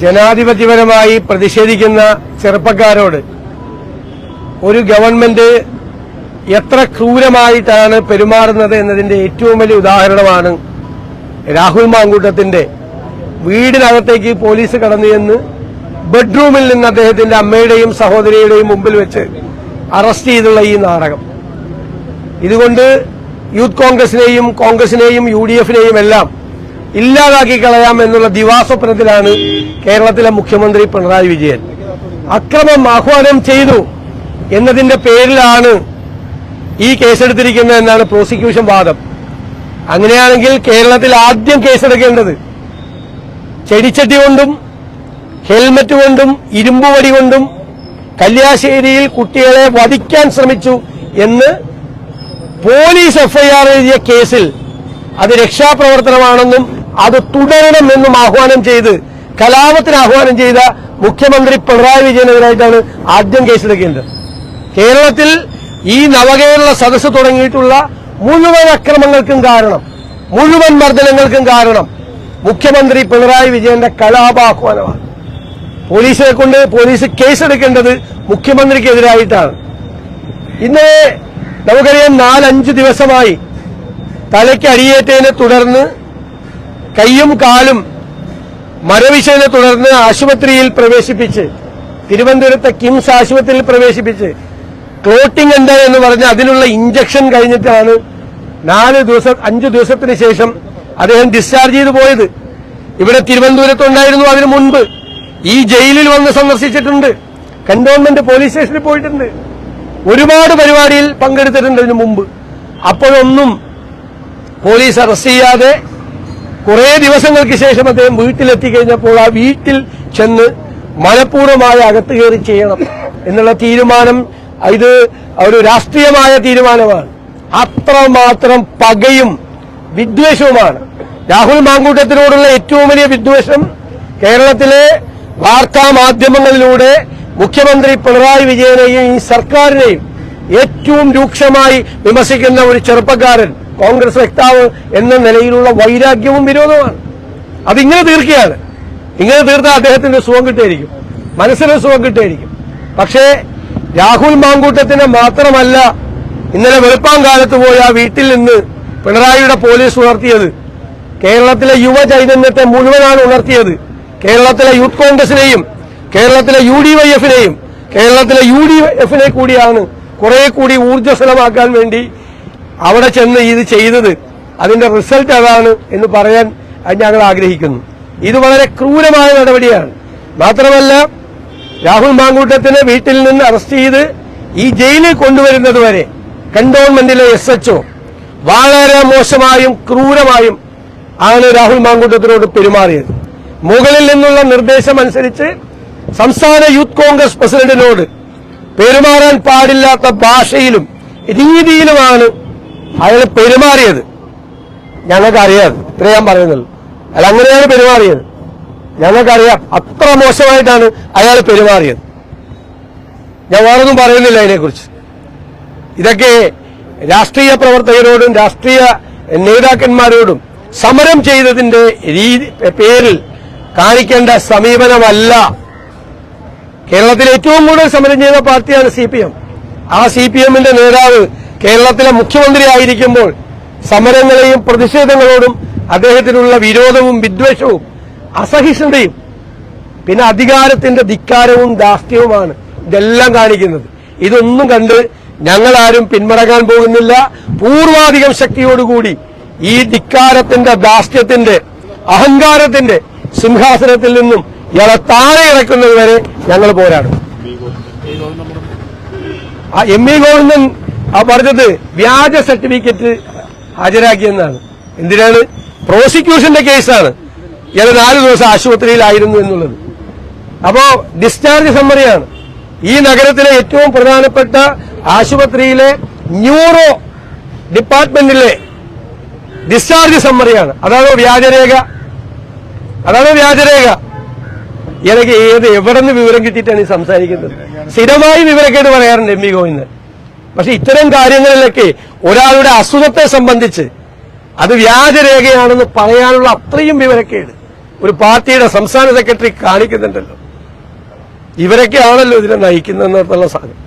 ജനാധിപത്യപരമായി പ്രതിഷേധിക്കുന്ന ചെറുപ്പക്കാരോട് ഒരു ഗവൺമെന്റ് എത്ര ക്രൂരമായിട്ടാണ് പെരുമാറുന്നത് എന്നതിന്റെ ഏറ്റവും വലിയ ഉദാഹരണമാണ് രാഹുൽ മാങ്കൂട്ടത്തിന്റെ വീടിനകത്തേക്ക് പോലീസ് കടന്നു ചെന്ന് ബെഡ്റൂമിൽ നിന്ന് അദ്ദേഹത്തിന്റെ അമ്മയുടെയും സഹോദരിയുടെയും മുമ്പിൽ വെച്ച് അറസ്റ്റ് ചെയ്തുള്ള ഈ നാടകം. ഇതുകൊണ്ട് യൂത്ത് കോൺഗ്രസിനെയും കോൺഗ്രസിനെയും യു ഡി എഫിനെയും എല്ലാം ഇല്ലാതാക്കി കളയാം എന്നുള്ള ദിവാസ്വപ്നത്തിലാണ് കേരളത്തിലെ മുഖ്യമന്ത്രി പിണറായി വിജയൻ. അക്രമം ആഹ്വാനം ചെയ്തു എന്നതിന്റെ പേരിലാണ് ഈ കേസെടുത്തിരിക്കുന്നത് എന്നാണ് പ്രോസിക്യൂഷൻ വാദം. അങ്ങനെയാണെങ്കിൽ കേരളത്തിൽ ആദ്യം കേസെടുക്കേണ്ടത് ചെടിച്ചട്ടി കൊണ്ടും ഹെൽമറ്റ് കൊണ്ടും ഇരുമ്പുവടി കൊണ്ടും കല്യാശ്ശേരിയിൽ കുട്ടികളെ വധിക്കാൻ ശ്രമിച്ചു എന്ന് പോലീസ് എഫ്ഐആർ എഴുതിയ കേസിൽ അത് രക്ഷാപ്രവർത്തനമാണെന്നും അത് തുടരണമെന്നും ആഹ്വാനം ചെയ്ത് കലാപത്തിന് ആഹ്വാനം ചെയ്ത മുഖ്യമന്ത്രി പിണറായി വിജയനെതിരായിട്ടാണ് ആദ്യം കേസെടുക്കേണ്ടത് കേരളത്തിൽ ഈ നവകേരള സദസ്സ് തുടങ്ങിയിട്ടുള്ള മുഴുവൻ അക്രമങ്ങൾക്കും കാരണം മുഴുവൻ മർദ്ദനങ്ങൾക്കും കാരണം മുഖ്യമന്ത്രി പിണറായി വിജയന്റെ കലാപാഹ്വാനമാണ്. പോലീസിനെ കൊണ്ട് പോലീസ് കേസെടുക്കേണ്ടത് മുഖ്യമന്ത്രിക്കെതിരായിട്ടാണ്. ഇന്ന് നമുക്കറിയാം നാലഞ്ച് ദിവസമായി തലയ്ക്ക് അടിയേറ്റതിനെ തുടർന്ന് കൈയും കാലും മരവിച്ചതിനെ തുടർന്ന് ആശുപത്രിയിൽ പ്രവേശിപ്പിച്ച് തിരുവനന്തപുരത്തെ കിംസ് ആശുപത്രിയിൽ പ്രവേശിപ്പിച്ച് ക്ലോട്ടിംഗ് ഉണ്ട് എന്ന് പറഞ്ഞ് അതിനുള്ള ഇഞ്ചക്ഷൻ കഴിഞ്ഞിട്ടാണ് നാല് ദിവസം അഞ്ചു ദിവസത്തിന് ശേഷം അദ്ദേഹം ഡിസ്ചാർജ് ചെയ്തു പോയത്. ഇവിടെ തിരുവനന്തപുരത്തുണ്ടായിരുന്നു അതിനു മുൻപ്. ഈ ജയിലിൽ വന്ന് സന്ദർശിച്ചിട്ടുണ്ട്. കന്റോൺമെന്റ് പോലീസ് സ്റ്റേഷനിൽ പോയിട്ടുണ്ട്. ഒരുപാട് പരിപാടിയിൽ പങ്കെടുത്തിട്ടുണ്ട് ഇതിനു മുമ്പ്. അപ്പോഴൊന്നും പോലീസ് അറസ്റ്റ് ചെയ്യാതെ കുറെ ദിവസങ്ങൾക്ക് ശേഷം അദ്ദേഹം വീട്ടിലെത്തി കഴിഞ്ഞപ്പോൾ ആ വീട്ടിൽ ചെന്ന് മനഃപൂർവമായി അകത്ത് കയറി ചെയ്യണം എന്നുള്ള തീരുമാനം ഇത് ഒരു രാഷ്ട്രീയമായ തീരുമാനമാണ്. അത്രമാത്രം പകയും വിദ്വേഷവുമാണ്. രാഹുൽ മാങ്കൂട്ടത്തിനോടുള്ള ഏറ്റവും വലിയ വിദ്വേഷം കേരളത്തിലെ വാർത്താ മാധ്യമങ്ങളിലൂടെ മുഖ്യമന്ത്രി പിണറായി വിജയനെയും ഈ സർക്കാരിനെയും ഏറ്റവും രൂക്ഷമായി വിമർശിക്കുന്ന ഒരു ചെറുപ്പക്കാരൻ കോൺഗ്രസ് വക്താവ് എന്ന നിലയിലുള്ള വൈരാഗ്യവും വിരോധമാണ് അതിങ്ങനെ തീർക്കുകയാണ്. ഇങ്ങനെ തീർത്താൽ അദ്ദേഹത്തിന്റെ സുഖം കിട്ടിയിരിക്കും. മനസ്സിന് സുഖം കിട്ടിയിരിക്കും. പക്ഷേ രാഹുൽ മാങ്കൂട്ടത്തിന് മാത്രമല്ല ഇന്നലെ വെളുപ്പാങ്കാലത്ത് പോയ ആ വീട്ടിൽ നിന്ന് പിണറായിയുടെ പോലീസ് ഉണർത്തിയത്. കേരളത്തിലെ യുവ ചൈതന്യത്തെ മുഴുവനാണ് ഉണർത്തിയത്. കേരളത്തിലെ യൂത്ത് കോൺഗ്രസിനെയും കേരളത്തിലെ യു ഡി വൈ എഫിനെയും കേരളത്തിലെ യു ഡി എഫിനെ കൂടിയാണ് കുറെ കൂടി ഊർജസ്വലമാക്കാൻ വേണ്ടി അവിടെ ചെന്ന് ഇത് ചെയ്തത് അതിന്റെ റിസൾട്ട് അതാണ് എന്ന് പറയാൻ ഞങ്ങൾ ആഗ്രഹിക്കുന്നു. ഇത് വളരെ ക്രൂരമായ നടപടിയാണ്. മാത്രമല്ല രാഹുൽ മാങ്കൂട്ടത്തിനെ വീട്ടിൽ നിന്ന് അറസ്റ്റ് ചെയ്ത് ഈ ജയിലിൽ കൊണ്ടുവരുന്നത് വരെ കന്റോൺമെന്റിലെ എസ് എച്ച്ഒ വളരെ മോശമായും ക്രൂരമായും ആണ് രാഹുൽ മാങ്കൂട്ടത്തിനോട് പെരുമാറിയത്. മുകളിൽ നിന്നുള്ള നിർദ്ദേശം അനുസരിച്ച് സംസ്ഥാന യൂത്ത് കോൺഗ്രസ് പ്രസിഡന്റിനോട് പെരുമാറാൻ പാടില്ലാത്ത ഭാഷയിലും രീതിയിലുമാണ് അയാൾ പെരുമാറിയത്. ഞങ്ങൾക്കറിയാം. ഇത്ര ഞാൻ പറയുന്നുള്ളൂ. അയാൾ അങ്ങനെയാണ് പെരുമാറിയത്. ഞങ്ങൾക്കറിയാം അത്ര മോശമായിട്ടാണ് അയാൾ പെരുമാറിയത്. ഞാൻ വേറൊന്നും പറയുന്നില്ല അതിനെക്കുറിച്ച്. ഇതൊക്കെ രാഷ്ട്രീയ പ്രവർത്തകരോടും രാഷ്ട്രീയ നേതാക്കന്മാരോടും സമരം ചെയ്തതിന്റെ രീതി പേരിൽ കാണിക്കേണ്ട സമീപനമല്ല. കേരളത്തിൽ ഏറ്റവും കൂടുതൽ സമരം ചെയ്ത പാർട്ടിയാണ് സി ആ സി പി നേതാവ് കേരളത്തിലെ മുഖ്യമന്ത്രി ആയിരിക്കുമ്പോൾ സമരങ്ങളെയും പ്രതിഷേധങ്ങളോടും അദ്ദേഹത്തിനുള്ള വിരോധവും വിദ്വേഷവും അസഹിഷ്ണുതയും പിന്നെ അധികാരത്തിന്റെ ധിക്കാരവും ദാസ്യവുമാണ് ഇതെല്ലാം കാണിക്കുന്നത്. ഇതൊന്നും കണ്ട് ഞങ്ങളാരും പിന്മടങ്ങാൻ പോകുന്നില്ല. പൂർവാധികം ശക്തിയോടുകൂടി ഈ ധിക്കാരത്തിന്റെ ദാസ്യത്തിന്റെ അഹങ്കാരത്തിന്റെ സിംഹാസനത്തിൽ നിന്നും ഇയാളെ താഴെ ഇറക്കുന്നത് വരെ ഞങ്ങൾ പോരാടും. ആ എം ഇ ഗോവിന്ദൻ ആ പറഞ്ഞത് വ്യാജ സർട്ടിഫിക്കറ്റ് ഹാജരാക്കിയെന്നാണ്. എന്തിനാണ്? പ്രോസിക്യൂഷന്റെ കേസാണ്. ഇയാൾ നാല് ദിവസം ആശുപത്രിയിലായിരുന്നു എന്നുള്ളത്. അപ്പോ ഡിസ്ചാർജ് സമ്മറിയാണ് ഈ നഗരത്തിലെ ഏറ്റവും പ്രധാനപ്പെട്ട ആശുപത്രിയിലെ ന്യൂറോ ഡിപ്പാർട്ട്മെന്റിലെ ഡിസ്ചാർജ് സമ്മറിയാണ് അതാണ് വ്യാജരേഖ? അതാണ് വ്യാജരേഖ? എനിക്ക് ഏത് എവിടെ നിന്ന് വിവരം കിട്ടിയിട്ടാണ് ഈ സംസാരിക്കുന്നത്? സ്ഥിരമായി വിവരക്കേട് പറയാറുണ്ട് എം വി ഗോവിന്ദൻ. പക്ഷെ ഇത്തരം കാര്യങ്ങളിലൊക്കെ ഒരാളുടെ അസുഖത്തെ സംബന്ധിച്ച് അത് വ്യാജരേഖയാണെന്ന് പറയാനുള്ള അത്രയും വിവരക്കേട് ഒരു പാർട്ടിയുടെ സംസ്ഥാന സെക്രട്ടറി കാണിക്കുന്നുണ്ടല്ലോ. ഇവരൊക്കെയാണല്ലോ ഇതിനെ നയിക്കുന്നതെന്നുള്ള സാധനം.